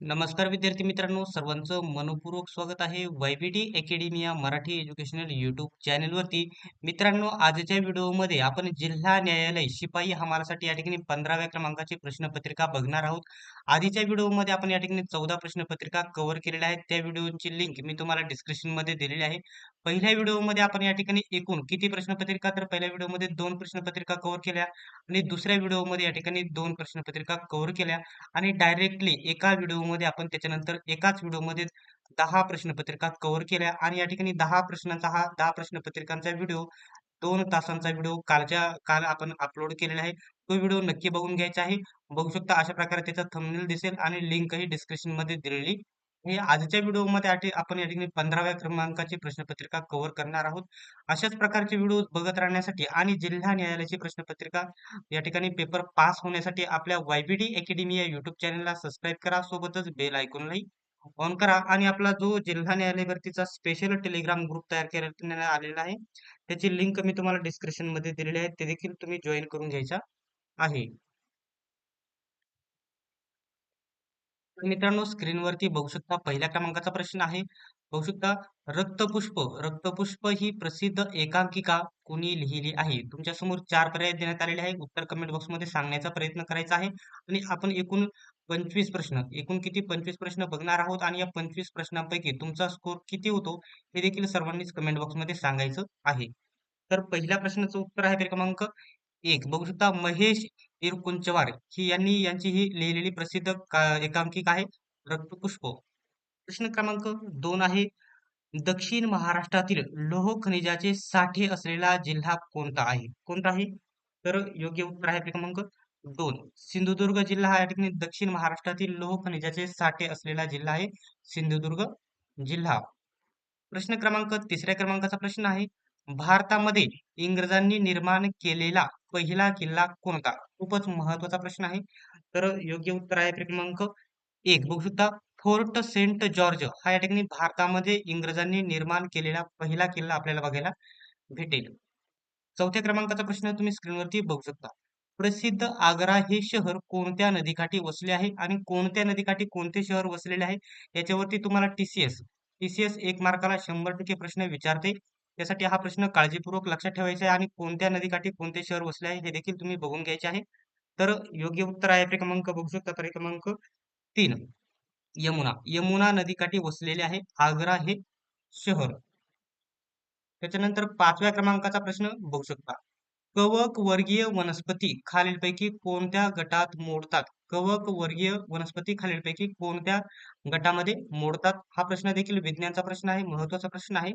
नमस्कार विद्यार्थी मित्रांनो सर्वांचं मनपूर्वक स्वागत आहे YBT academia Marathi educational YouTube चॅनलवरती. मित्रांनो आजच्या व्हिडिओमध्ये आपण जिल्हा न्यायालय शिपाई हमालासाठी या ठिकाणी पंधराव्या क्रमांकाची प्रश्नपत्रिका बघणार आहोत. आधीच्या व्हिडिओमध्ये आपण या ठिकाणी चौदा प्रश्नपत्रिका कव्हर केलेल्या आहेत. त्या व्हिडिओची लिंक मी तुम्हाला डिस्क्रिप्शनमध्ये दिलेली आहे. पहिल्या व्हिडिओमध्ये आपण या ठिकाणी एकूण किती प्रश्नपत्रिका तर पहिल्या व्हिडिओमध्ये दोन प्रश्नपत्रिका कव्हर केल्या आणि दुसऱ्या व्हिडिओमध्ये या ठिकाणी दोन प्रश्नपत्रिका कव्हर केल्या. आणि डायरेक्टली एका व्हिडिओ व्हिडिओमध्ये आपण त्याच्यानंतर एकाच व्हिडिओमध्ये दहा प्रश्नपत्रिका कव्हर केल्या आणि या ठिकाणी दहा प्रश्नांचा हा दहा प्रश्नपत्रिकांचा व्हिडिओ दोन तासांचा व्हिडिओ कालच्या काल आपण अपलोड केलेला आहे. तो व्हिडिओ नक्की बघून घ्यायचा आहे. बघू शकता अशा प्रकारे त्याचा थंबनेल दिसेल आणि लिंकही डिस्क्रिप्शनमध्ये दिलेली हे आजच्या व्हिडिओमध्ये आठी- आपण या ठिकाणी पंधराव्या क्रमांकाची प्रश्नपत्रिका कव्हर करणार आहोत. अशाच प्रकारचे व्हिडिओ बघत राहण्यासाठी आणि जिल्हा न्यायालयाची प्रश्नपत्रिका या ठिकाणी पेपर पास होण्यासाठी आपल्या वायबीडी अकॅडमी या युट्यूब चॅनलला सबस्क्राईब करा. सोबतच बेल ऐकूनही ऑन करा. आणि आपला जो जिल्हा न्यायालय भरतीचा स्पेशल टेलिग्राम ग्रुप तयार करण्यात आलेला आहे त्याची लिंक मी तुम्हाला डिस्क्रिप्शनमध्ये दिलेली आहे. ते देखील तुम्ही जॉईन करून घ्यायचा आहे तर मित्रांनो स्क्रीनवरती बघू शकता पहिल्या क्रमांकाचा प्रश्न आहे. बघू शकता रक्तपुष्प. रक्तपुष्प ही प्रसिद्ध एकांकिका कोणी लिहिली आहे? तुमच्यासमोर चार पर्याय देण्यात आलेले आहे उत्तर कमेंट बॉक्समध्ये सांगण्याचा प्रयत्न करायचा आहे. आणि आपण एकूण पंचवीस प्रश्न एकूण किती पंचवीस प्रश्न बघणार आहोत? आणि या पंचवीस प्रश्नांपैकी तुमचा स्कोर किती होतो? हे देखील सर्वांनीच कमेंट बॉक्समध्ये सांगायचं आहे. तर पहिल्या प्रश्नाचं उत्तर आहे क्रमांक एक. बघू शकता महेश इरकुंचवार ही यांनी यांची ही लिहिलेली प्रसिद्ध एकांकिका आहे रक्तपुष्प. प्रश्न क्रमांक दोन आहे दक्षिण महाराष्ट्रातील लोह खनिजाचे साठे असलेला जिल्हा कोणता आहे? कोणता आहे? तर योग्य उत्तर आहे क्रमांक दोन. सिंधुदुर्ग जिल्हा हा या ठिकाणी दक्षिण महाराष्ट्रातील लोह खनिजाचे साठे असलेला जिल्हा आहे सिंधुदुर्ग जिल्हा. प्रश्न क्रमांक तिसऱ्या क्रमांकाचा प्रश्न आहे भारतामध्ये इंग्रजांनी निर्माण केलेला पहिला किल्ला कोणता? खूपच महत्त्वाचा प्रश्न आहे. तर योग्य उत्तर आहे क्रमांक एक. बघू शकता फोर्ट सेंट जॉर्ज हा या ठिकाणी भारतामध्ये इंग्रजांनी निर्माण केलेला पहिला किल्ला आपल्याला बघायला भेटेल. चौथ्या क्रमांकाचा प्रश्न तुम्ही स्क्रीनवरती बघू शकता. प्रसिद्ध आग्रा हे शहर कोणत्या नदीकाठी वसले आहे आणि कोणत्या नदीकाठी कोणते शहर वसलेले आहे? याच्यावरती तुम्हाला टीसीएस टीसीएस एक मार्काला शंभर टक्के प्रश्न विचारते. त्यासाठी हा प्रश्न काळजीपूर्वक लक्षात ठेवायचा आहे आणि कोणत्या नदीकाठी कोणते शहर वसले आहे हे देखील तुम्ही बघून घ्यायचे आहे. तर योग्य उत्तर आहे क्रमांक बघू शकता. तर क्रमांक तीन यमुना. यमुना नदीकाठी वसलेले आहे. आग्रा हे शहर. त्याच्यानंतर पाचव्या क्रमांकाचा प्रश्न बघू शकता. कवक वर्गीय वनस्पती खालीलपैकी कोणत्या गटात मोडतात? कवक वर्गीय वनस्पती खालीलपैकी कोणत्या गटामध्ये मोडतात? हा प्रश्न देखील विज्ञानचा प्रश्न आहे महत्त्वाचा प्रश्न आहे.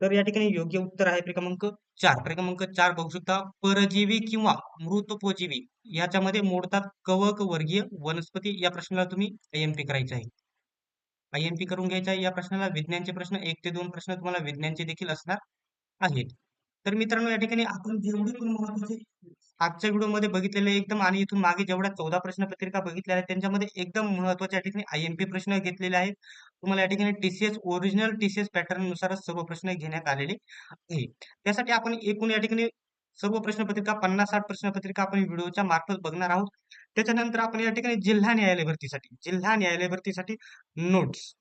तर या ठिकाणी योग्य उत्तर आहे क्रमांक चार. क्रमांक चार बघू शकता परजीवी किंवा मृतपोजीवी. याच्यामध्ये मोडतात कवक वर्गीय वनस्पती. या प्रश्नाला तुम्ही आयएमपी करायचे आहे. आयएमपी करून घ्यायचा आहे. या प्रश्नाला विज्ञानचे प्रश्न एक ते दोन प्रश्न तुम्हाला विज्ञानचे देखील असणार आहेत. तर मित्रांनो या ठिकाणी आपण जेवढे पण महत्त्वाचे आजच्या व्हिडिओमध्ये बघितलेले एकदम आणि इथून मागे जेवढ्या चौदा प्रश्न पत्रिका बघितल्या आहेत त्यांच्यामध्ये एकदम महत्त्वाच्या ठिकाणी आयएमपी प्रश्न घेतलेले आहेत. तुम्हाला या ठिकाणी टीसीएस ओरिजिनल टीसीएस पॅटर्न नुसारच सर्व प्रश्न घेण्यात आलेले आहे त्यासाठी आपण एकूण या ठिकाणी सर्व प्रश्नपत्रिका पन्नास साठ प्रश्नपत्रिका आपण व्हिडिओच्या मार्फत बघणार आहोत. त्याच्यानंतर आपण या ठिकाणी जिल्हा न्यायालय भरतीसाठी जिल्हा न्यायालय भरतीसाठी नोट्स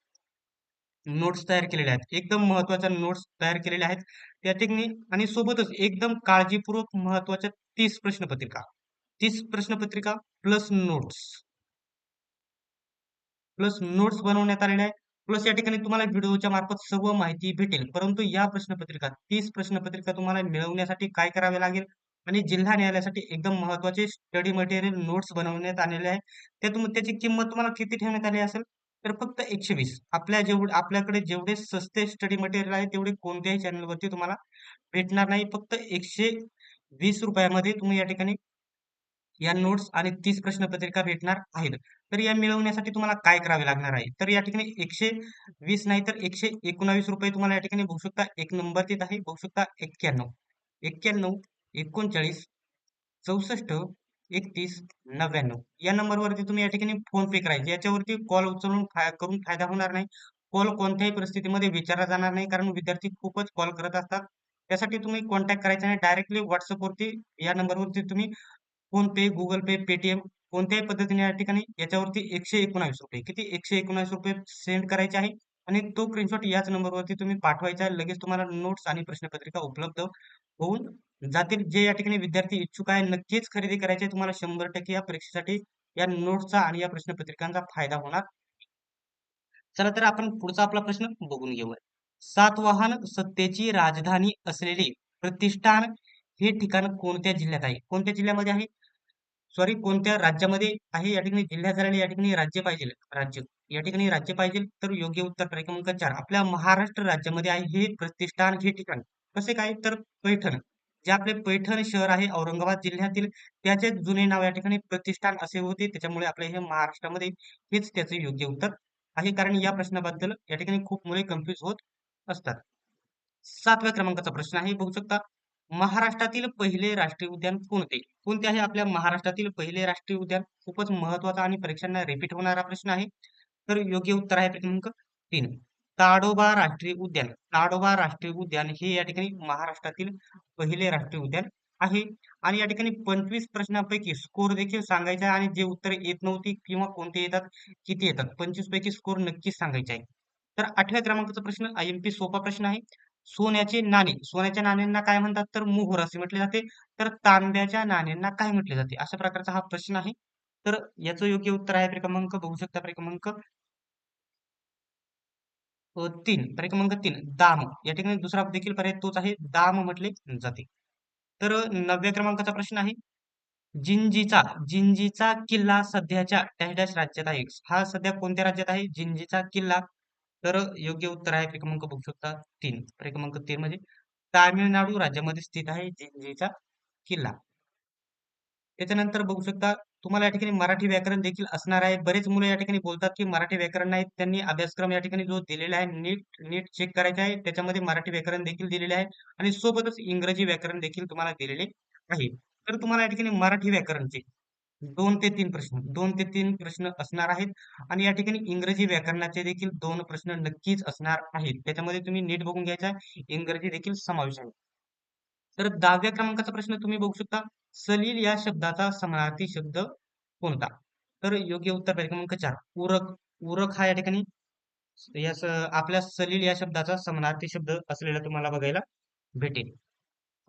नोट्स तयार केलेल्या आहेत. एकदम महत्त्वाच्या नोट्स तयार केलेल्या आहेत. त्या ठिकाणी आणि सोबतच एकदम काळजीपूर्वक महत्त्वाच्या तीस प्रश्नपत्रिका तीस प्रश्नपत्रिका प्लस नोट्स प्लस नोट्स बनवण्यात आलेल्या आहेत. प्लस या ठिकाणी तुम्हाला व्हिडिओच्या मार्फत सर्व माहिती भेटेल. परंतु या प्रश्नपत्रिका तीस प्रश्नपत्रिका तुम्हाला मिळवण्यासाठी काय करावे लागेल? आणि जिल्हा न्यायालयासाठी एकदम महत्त्वाचे स्टडी मटेरियल नोट्स बनवण्यात आलेले आहे. ते तुम त्याची किंमत तुम्हाला किती ठेवण्यात आली असेल? तर फक्त एकशे वीस. आपल्या जेवढे आपल्याकडे जेवढे सस्ते स्टडी मटेरियल आहे तेवढे कोणत्याही चॅनलवरती तुम्हाला भेटणार नाही. फक्त एकशे वीस रुपयामध्ये तुम्ही या ठिकाणी या नोट्स आणि तीस प्रश्नपत्रिका भेटणार आहेत. तर या मिळवण्यासाठी तुम्हाला काय करावे लागणार आहे? तर या ठिकाणी एकशे वीस नाही तर एकशे एकोणावीस रुपये तुम्हाला या ठिकाणी बघू शकता. एक नंबर देत आहे. बघू शकता एक्क्याण्णव. एक्क्याण्णव एकोणचाळीस चौसष्ट एकतीस नव्याण्णव. या नंबरवरती तुम्ही या ठिकाणी फोन पे करायचे. याच्यावरती कॉल उचलून फा- करून फायदा होणार नाही. कॉल कोणत्याही परिस्थितीमध्ये विचारला जाणार नाही कारण विद्यार्थी खूपच कॉल करत असतात. त्यासाठी तुम्ही कॉन्टॅक्ट करायचा नाही डायरेक्टली व्हॉट्सअपवरती या नंबरवरती तुम्ही PhonePe Google Pay Paytm कोणत्याही पद्धतीने या ठिकाणी याच्यावरती एकशे एकोणावीस रुपये किती एकशे एकोणावीस रुपये सेंड करायचे आहे? आणि तो स्क्रीनशॉट याच नंबरवरती तुम्ही पाठवायचा लगेच तुम्हाला नोट्स आणि प्रश्नपत्रिका उपलब्ध होऊन जातील. जे या ठिकाणी विद्यार्थी इच्छुक आहे नक्कीच खरेदी करायचे तुम्हाला शंभर टक्के या परीक्षेसाठी या नोट्सचा आणि या प्रश्नपत्रिकांचा फायदा होणार. चला तर आपण पुढचा आपला प्रश्न बघून घेऊया. सातवाहन सत्तेची राजधानी असलेले प्रतिष्ठान हे ठिकाण कोणत्या जिल्ह्यात आहे? कोणत्या जिल्ह्यामध्ये आहे? सॉरी कोणत्या राज्यामध्ये आहे? या ठिकाणी जिल्ह्यात झालेले या ठिकाणी राज्य पाहिजे. राज्य. या ठिकाणी राज्य पाहिजे तर योग्य उत्तर क्रमांक चार. आपल्या महाराष्ट्र राज्यामध्ये आहे हे प्रतिष्ठान हे ठिकाण. कसे काय? तर पैठण. जे आपले पैठण शहर आहे औरंगाबाद जिल्ह्यातील त्याचे जुने नाव या ठिकाणी प्रतिष्ठान असे होते. त्याच्यामुळे आपले हे महाराष्ट्रामध्ये हेच त्याचे योग्य उत्तर आहे. कारण या प्रश्नाबद्दल या ठिकाणी खूप मुले कन्फ्युज होत असतात. सातव्या क्रमांकाचा प्रश्न आहे. बघू शकता महाराष्ट्रातील पहिले राष्ट्रीय उद्यान कोणते? कोणते आहे आपल्या महाराष्ट्रातील पहिले राष्ट्रीय उद्यान खूपच महत्त्वाचा आणि परीक्षांना रिपीट होणारा प्रश्न आहे. तर योग्य उत्तर आहे क्रमांक तीन. ताडोबा राष्ट्रीय उद्यान. ताडोबा राष्ट्रीय उद्यान हे या ठिकाणी महाराष्ट्रातील पहिले राष्ट्रीय उद्यान आहे. आणि या ठिकाणी पंचवीस प्रश्नांपैकी स्कोर देखील सांगायचा आहे आणि जे उत्तर येत नव्हती किंवा कोणते येतात किती येतात पंचवीस पैकी स्कोर नक्कीच सांगायचे आहे. तर आठव्या क्रमांकाचा प्रश्न आय सोपा प्रश्न आहे. सोन्याचे नाणे. सोन्याच्या नाण्यांना काय म्हणतात? तर मोहर असे म्हटले जाते. तर तांब्याच्या नाण्यांना काय म्हटले जाते? अशा प्रकारचा हा प्रश्न आहे. तर याचं योग्य उत्तर आहे प्रक्रमांक बघू शकता प्रक्रमांक. तीन. प्रक्रमांक तीन. दाम. या ठिकाणी दुसरा देखील पर्याय तोच आहे. दाम म्हटले जाते. तर नवव्या क्रमांकाचा प्रश्न आहे. जिंजीचा. जिंजीचा किल्ला सध्याच्या डॅश डॅश राज्यात आहे. हा सध्या कोणत्या राज्यात आहे? जिंजीचा किल्ला. तर योग्य उत्तर आहे क्रमांक बघू शकता तीन. क्रमांक तीन म्हणजे तामिळनाडू राज्यामध्ये स्थित आहे जिंजीचा किल्ला. त्याच्यानंतर बघू शकता तुम्हाला या ठिकाणी मराठी व्याकरण देखील असणार आहे. बरेच मुलं या ठिकाणी बोलतात की मराठी व्याकरण नाही. त्यांनी अभ्यासक्रम या ठिकाणी जो दिलेला आहे नीट नीट चेक करायचा आहे. त्याच्यामध्ये मराठी व्याकरण देखील दिलेले आहे आणि सोबतच इंग्रजी व्याकरण देखील तुम्हाला दिलेले आहे. तर तुम्हाला या ठिकाणी मराठी व्याकरणचे दोन ते तीन प्रश्न दोन ते तीन प्रश्न असणार आहेत. आणि या ठिकाणी इंग्रजी व्याकरणाचे देखील दोन प्रश्न नक्कीच असणार आहेत. त्याच्यामध्ये तुम्ही नीट बघून घ्यायचा इंग्रजी देखील समावेश आहे. तर दहाव्या क्रमांकाचा प्रश्न तुम्ही बघू शकता. सलील या शब्दाचा समानार्थी शब्द कोणता? तर योग्य उत्तर क्रमांक चार उरक. उरक हा या ठिकाणी आपल्या सलील या शब्दाचा समानार्थी शब्द असलेला तुम्हाला बघायला भेटेल.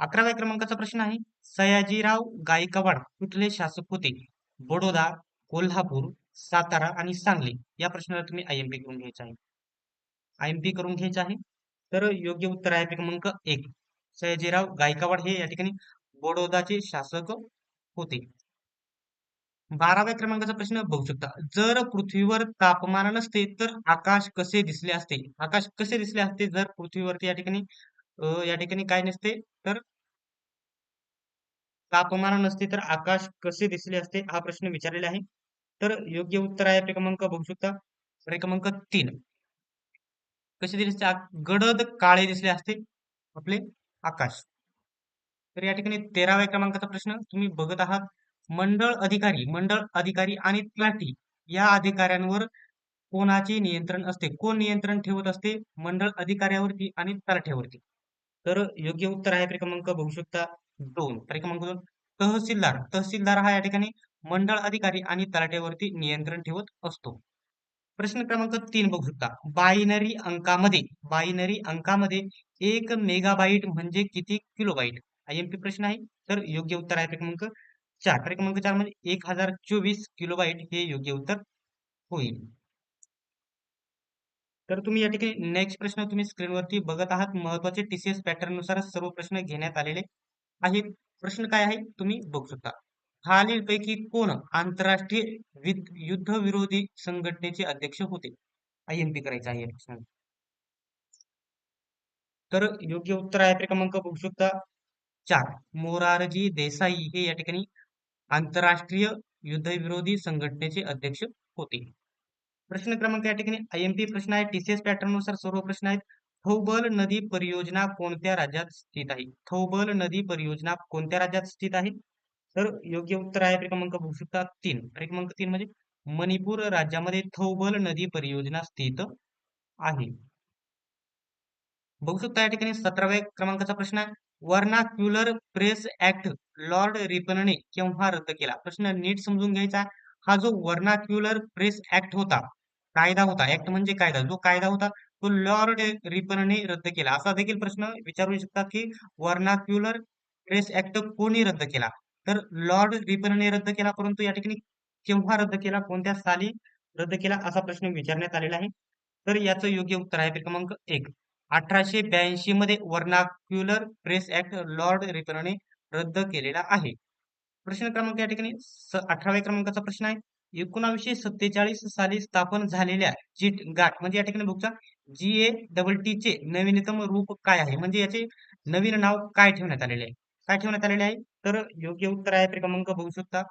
अकराव्या क्रमांकाचा प्रश्न आहे. सयाजीराव गायकवाड कुठले शासक होते? बडोदा कोल्हापूर सातारा आणि सांगली. या प्रश्नाला तुम्ही आय एम पी करून घ्यायचा आहे. आय एम पी करून घ्यायचा आहे. तर योग्य उत्तर आहे क्रमांक एक. सयाजीराव गायकवाड हे या ठिकाणी बडोदाचे शासक होते. बाराव्या क्रमांकाचा प्रश्न बघू शकता. जर पृथ्वीवर तापमान नसते तर आकाश कसे दिसले असते? आकाश कसे दिसले असते? जर पृथ्वीवरती या ठिकाणी या ठिकाणी काय नसते? तर तापमान नसते तर आकाश कसे दिसले असते? हा प्रश्न विचारलेला आहे. तर योग्य उत्तर आहे क्रमांक बघू शकता. क्रमांक तीन. कसे दिसते गडद काळे दिसले असते आपले आकाश. तर या ठिकाणी तेराव्या क्रमांकाचा प्रश्न तुम्ही बघत आहात. मंडळ अधिकारी मंडळ अधिकारी आणि तलाठी या अधिकाऱ्यांवर कोणाचे नियंत्रण असते? कोण नियंत्रण ठेवत असते? मंडळ अधिकाऱ्यावरती आणि तलाठ्यावरती. तर योग्य उत्तर आहे क्रमांक बघू शकता दोन. क्रमांक दोन. तहसीलदार. तहसीलदार हा या ठिकाणी मंडळ अधिकारी आणि तलाट्यावरती नियंत्रण ठेवत असतो. प्रश्न क्रमांक तीन बघू शकता. बायनरी अंकामध्ये बायनरी अंकामध्ये एक मेगाबाईट म्हणजे किती किलोबाईट? आयएमपी प्रश्न आहे. तर योग्य उत्तर आहे क्रमांक चार. क्रमांक चार म्हणजे एक हजार चोवीस किलोबाईट हे योग्य उत्तर होईल. तर तुम्ही या ठिकाणी नेक्स्ट प्रश्न तुम्ही स्क्रीनवरती बघत आहात. महत्त्वाचे टीसीएस पॅटर्ननुसार सर्व प्रश्न घेण्यात आलेले आहेत. प्रश्न काय आहे तुम्ही बघू शकता. खालीलपैकी कोण आंतरराष्ट्रीय युद्ध विरोधी संघटनेचे अध्यक्ष होते? आय एम पी करायचं आहे प्रश्न तर योग्य उत्तर आहे क्रमांक बघू शकता. चार. मोरारजी देसाई हे या ठिकाणी आंतरराष्ट्रीय युद्धविरोधी संघटनेचे अध्यक्ष होते. प्रश्न क्रमांक या ठिकाणी आय एम पी प्रश्न आहे. टीसीएस पॅटर्ननुसार सर्व प्रश्न आहेत. थौबल नदी परियोजना कोणत्या राज्यात स्थित आहे? थौबल नदी परियोजना कोणत्या राज्यात स्थित आहे? तर योग्य उत्तर आहे क्रमांक बघू शकता तीन क्रमांक तीन म्हणजे मणिपूर राज्यामध्ये थौबल नदी परियोजना स्थित आहे. बघू शकता या ठिकाणी सतराव्या क्रमांकाचा प्रश्न आहे. वर्नाक्युलर प्रेस ऍक्ट लॉर्ड रिपनने केव्हा रद्द केला? प्रश्न नीट समजून घ्यायचा हा जो वर्नाक्युलर प्रेस ऍक्ट होता कायदा होता. ऍक्ट म्हणजे कायदा. जो कायदा होता तो लॉर्ड रिपनने रद्द केला. असा देखील प्रश्न विचारू शकता की वर्नाक्युलर प्रेस ऍक्ट कोणी रद्द केला? तर लॉर्ड रिपनने रद्द केला परंतु या ठिकाणी केव्हा रद्द केला? कोणत्या साली रद्द केला? असा प्रश्न विचारण्यात आलेला आहे. तर याचं योग्य उत्तर आहे क्रमांक एक. अठराशे ब्याऐंशी मध्ये वर्नाक्युलर प्रेस ऍक्ट लॉर्ड रिपनने रद्द केलेला आहे. प्रश्न क्रमांक या ठिकाणी अठराव्या क्रमांकाचा प्रश्न आहे. एकोणावीसशे सत्तेचाळीस साली स्थापन झालेल्या जीट गाठ म्हणजे या ठिकाणी बघचा जी ए डबल टी चे नवीनतम रूप काय आहे? म्हणजे याचे नवीन नाव काय ठेवण्यात आलेले आहे? काय ठेवण्यात आलेले आहे? तर योग्य उत्तर आहे प्रक्रमांक बघू शकता.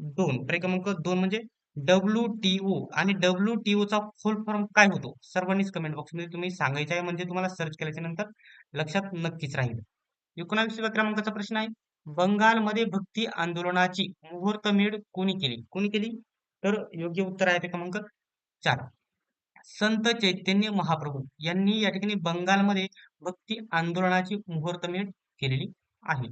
दोन. प्रक्रमांक दोन म्हणजे डब्ल्यू टी ओ आणि डब्ल्यू टी चा फुल फॉर्म काय होतो? सर्वांनीच कमेंट बॉक्समध्ये तुम्ही सांगायचं आहे. म्हणजे तुम्हाला सर्च केल्याच्यानंतर लक्षात नक्कीच राहील. एकोणावीसव्या क्रमांकाचा प्रश्न आहे. बंगालमध्ये भक्ती आंदोलनाची मुहूर्तमेढ कोणी केली? कोणी केली? तर योग्य उत्तर आहे ते क्रमांक चार. संत चैतन्य महाप्रभू यांनी या ठिकाणी बंगालमध्ये भक्ती आंदोलनाची मुहूर्तमेढ केलेली आहे.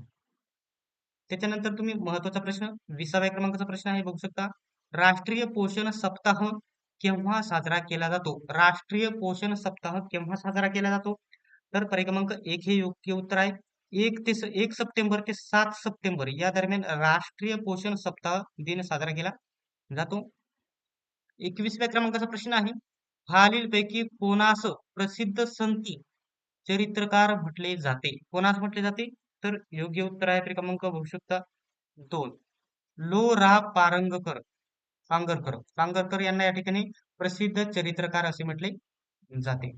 त्याच्यानंतर तुम्ही महत्त्वाचा प्रश्न विसाव्या क्रमांकाचा प्रश्न आहे बघू शकता. राष्ट्रीय पोषण सप्ताह केव्हा साजरा केला जातो? राष्ट्रीय पोषण सप्ताह केव्हा साजरा केला जातो? तर क्रमांक एक हे योग्य उत्तर आहे. एक ते एक सप्टेंबर ते सात सप्टेंबर या दरम्यान राष्ट्रीय पोषण सप्ताह दिन साजरा केला जातो. एकवीसव्या क्रमांकाचा प्रश्न आहे. खालीलपैकी कोणास प्रसिद्ध संती चरित्रकार म्हटले जाते? कोणास म्हटले जाते? तर योग्य उत्तर आहे क्रमांक बघू शकता. दोन. लो रा पारंगकर पांगरकर. पांगरकर यांना या ठिकाणी प्रसिद्ध चरित्रकार असे म्हटले जाते.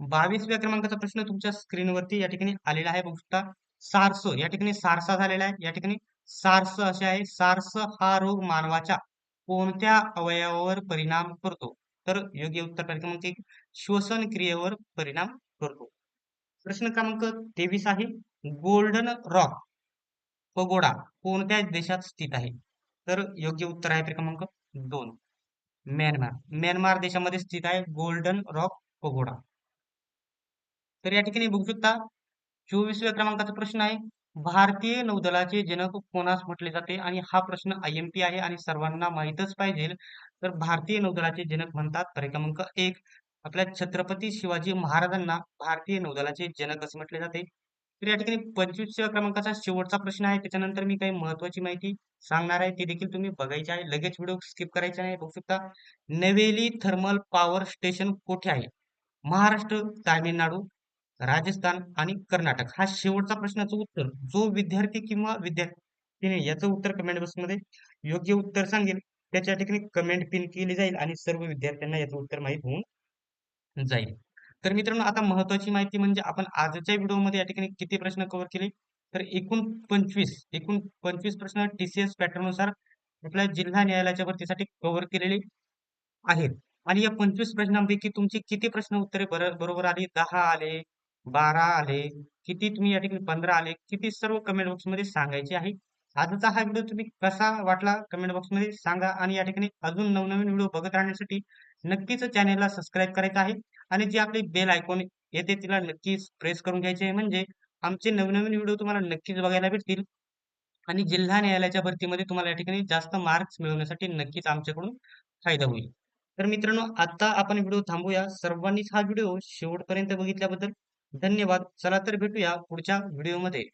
बावीसव्या क्रमांकाचा प्रश्न तुमच्या स्क्रीनवरती या ठिकाणी आलेला आहे. बघू शकता सार्स या ठिकाणी सारसा झालेला आहे. या ठिकाणी सार्स असे आहे. सार्स हा रोग मानवाच्या कोणत्या अवयवावर परिणाम करतो? तर योग्य उत्तर क्रमांक एक श्वसन क्रियेवर परिणाम करतो. प्रश्न क्रमांक तेवीस आहे. गोल्डन रॉक पगोडा कोणत्या देशात स्थित आहे? तर योग्य उत्तर आहे क्रमांक दोन. म्यानमार. म्यानमार देशामध्ये स्थित आहे. Golden rock pagoda. तर या ठिकाणी बघू शकता चोवीसव्या क्रमांकाचा प्रश्न आहे. भारतीय नौदलाचे जनक कोणास म्हटले जाते? आणि हा प्रश्न आय एम पी आहे आणि सर्वांना माहितच पाहिजे. तर भारतीय नौदलाचे जनक म्हणतात तर क्रमांक एक. आपल्या छत्रपती शिवाजी महाराजांना भारतीय नौदलाचे जनक असे म्हटले जाते. तर या ठिकाणी पंचवीसव्या क्रमांकाचा शेवटचा प्रश्न आहे. त्याच्यानंतर मी काही महत्वाची माहिती सांगणार आहे. ती देखील तुम्ही बघायची आहे. लगेच व्हिडिओ स्किप करायचा आहे बघू शकता नवेली थर्मल पॉवर स्टेशन कुठे आहे? महाराष्ट्र तामिळनाडू. राजस्थान आणि कर्नाटक हा शेवटचा प्रश्नाचं उत्तर. जो विद्यार्थी किंवा विद्यार्थीने याचं उत्तर कमेंट बॉक्समध्ये योग्य उत्तर सांगेल त्याच्या ठिकाणी कमेंट पिन केली जाईल आणि सर्व विद्यार्थ्यांना याचं उत्तर माहीत होऊन जाईल. तर मित्रांनो आता महत्वाची माहिती म्हणजे आपण आजच्या व्हिडिओमध्ये या ठिकाणी किती प्रश्न कव्हर केले? तर एकूण पंचवीस एकूण पंचवीस प्रश्न टीसीएस पॅटर्ननुसार आपल्या जिल्हा न्यायालयाच्या भरतीसाठी कव्हर केलेले आहेत. आणि या पंचवीस प्रश्नांपैकी तुमची किती प्रश्न उत्तरे बरोबर आली? दहा आले बारा आले किती तुम्ही या ठिकाणी पंधरा आले किती सर्व कमेंट बॉक्समध्ये सांगायचे आहे? आजचा हा व्हिडिओ तुम्ही कसा वाटला? कमेंट बॉक्समध्ये सांगा आणि या ठिकाणी अजून नवनवीन व्हिडिओ बघत राहण्यासाठी नक्कीच चॅनेलला सबस्क्राईब करायचं आहे आणि जी आपली बेल आयकॉन येते तिला नक्कीच प्रेस करून घ्यायचे आहे. म्हणजे आमचे नवनवीन व्हिडिओ तुम्हाला नक्कीच बघायला भेटतील आणि जिल्हा न्यायालयाच्या भरतीमध्ये तुम्हाला या ठिकाणी जास्त मार्क्स मिळवण्यासाठी नक्कीच आमच्याकडून फायदा होईल. तर मित्रांनो आता आपण व्हिडिओ थांबूया. सर्वांनीच हा व्हिडिओ शेवटपर्यंत बघितल्याबद्दल धन्यवाद. चला तर भेटूया पुढच्या व्हिडिओमध्ये.